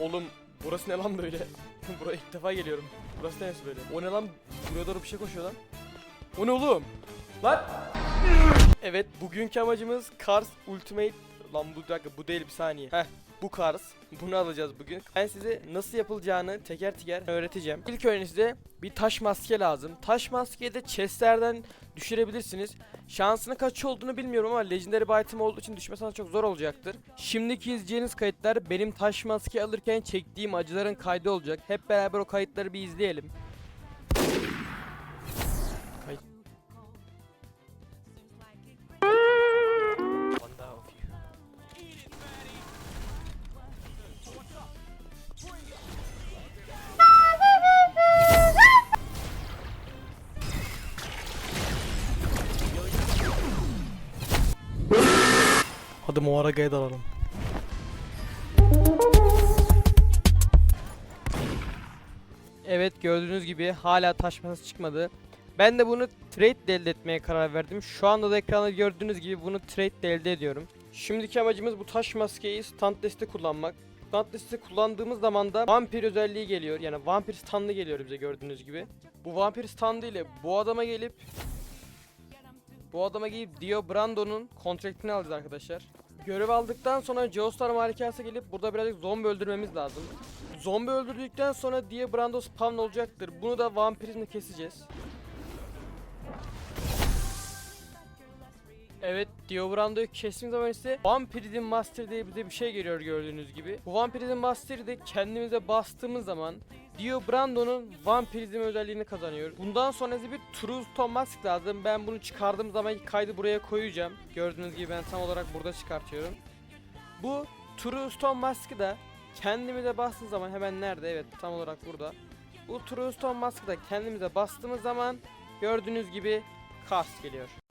Oğlum burası ne lan böyle? Buraya ilk defa geliyorum. Burası neresi böyle? O ne lan? Buraya doğru bir şey koşuyor lan. O ne oğlum? Lan! Evet bugünkü amacımız Cars Ultimate Lan bu dakika bu değil bir saniye. Heh bu Cars. Bunu alacağız bugün. Ben size nasıl yapılacağını teker teker öğreteceğim. İlk önce size bir taş maske lazım. Taş maskeyi de chestlerden düşürebilirsiniz. Şansının kaç olduğunu bilmiyorum ama Legendary bir item olduğu için düşmesi çok zor olacaktır. Şimdiki izleyeceğiniz kayıtlar benim taş maske alırken çektiğim acıların kaydı olacak. Hep beraber o kayıtları bir izleyelim. Hadi Muharaga'ya dalalım. Evet gördüğünüz gibi hala taş masası çıkmadı. Ben de bunu trade de elde etmeye karar verdim. Şu anda da ekranda gördüğünüz gibi bunu trade de elde ediyorum. Şimdiki amacımız bu taş maskeyi stand kullanmak. Stand liste kullandığımız zaman da vampir özelliği geliyor. Yani vampir standı geliyor bize gördüğünüz gibi. Bu vampir standı ile bu adama gelip bu adama gelip Dio Brando'nun kontraktini alacağız arkadaşlar. Görev aldıktan sonra Geostar Malikası gelip burada birazcık zombi öldürmemiz lazım. Zombi öldürdükten sonra Dio Brando spawn olacaktır. Bunu da vampirizmle keseceğiz. Evet Dio Brando'yu kestiğim zaman ise Vampirism Master diye bize bir şey geliyor gördüğünüz gibi. Bu Vampirism Master'ı da kendimize bastığımız zaman Dio Brando'nun Vampirizm özelliğini kazanıyor. Bundan sonra bir True Mask lazım. Ben bunu çıkardığım zaman kaydı buraya koyacağım. Gördüğünüz gibi ben tam olarak burada çıkartıyorum. Bu True Stone Mask'ı da kendimize bastığımız zaman hemen nerede? Evet tam olarak burada. Bu True Stone Mask'ı da kendimize bastığımız zaman gördüğünüz gibi Kars geliyor.